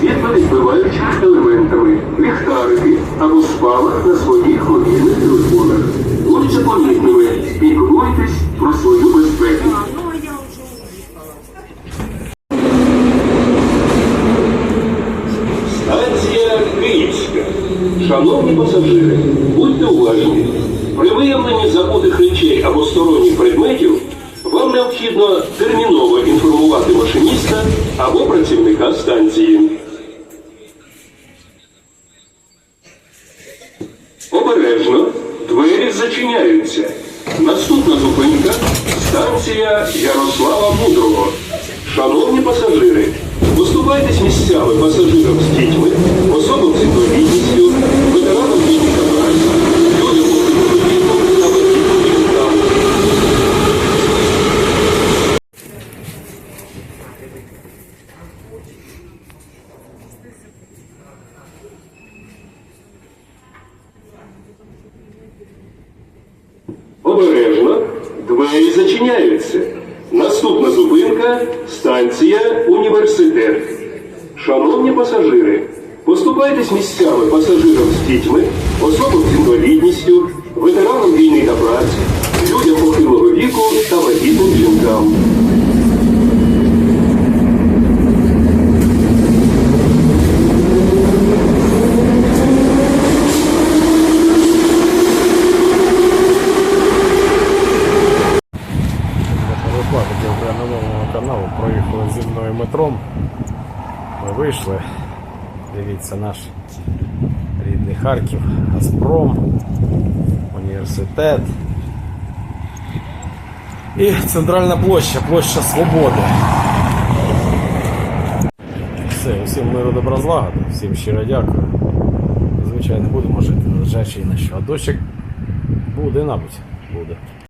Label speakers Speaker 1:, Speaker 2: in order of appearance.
Speaker 1: світловідбиваючими елементами, ліхтарики або спалах на своїх мобільних телефонах. Будьте помітними, піклуйтесь про свою безпеку. Станція Київська. Шановні пасажири, будьте уважні. При виявленні забутих речей або сторонніх предметів необхідно терміново інформувати машиніста або працівника станції. Обережно, двері зачиняються. Наступна зупинка станція Ярослава Мудрого. Шановні пасажири, поступайтесь місцями пасажирам з дітьми, особам з інвалідністю, двері зачиняються. Наступна зупинка станція Університет. Шановні пасажири, поступайтесь місцями пасажирам з дітьми, особам з інвалідністю,
Speaker 2: Виплатити україномовного каналу проїхали зі мною метром. Ми вийшли. Дивіться наш рідний Харків, Газпром, університет. І центральна площа, площа Свободи. Все, усім миру добра всім щиро дякую. Звичайно, будемо жити, незважаючи ні на що. А дощик буде, набудь, буде.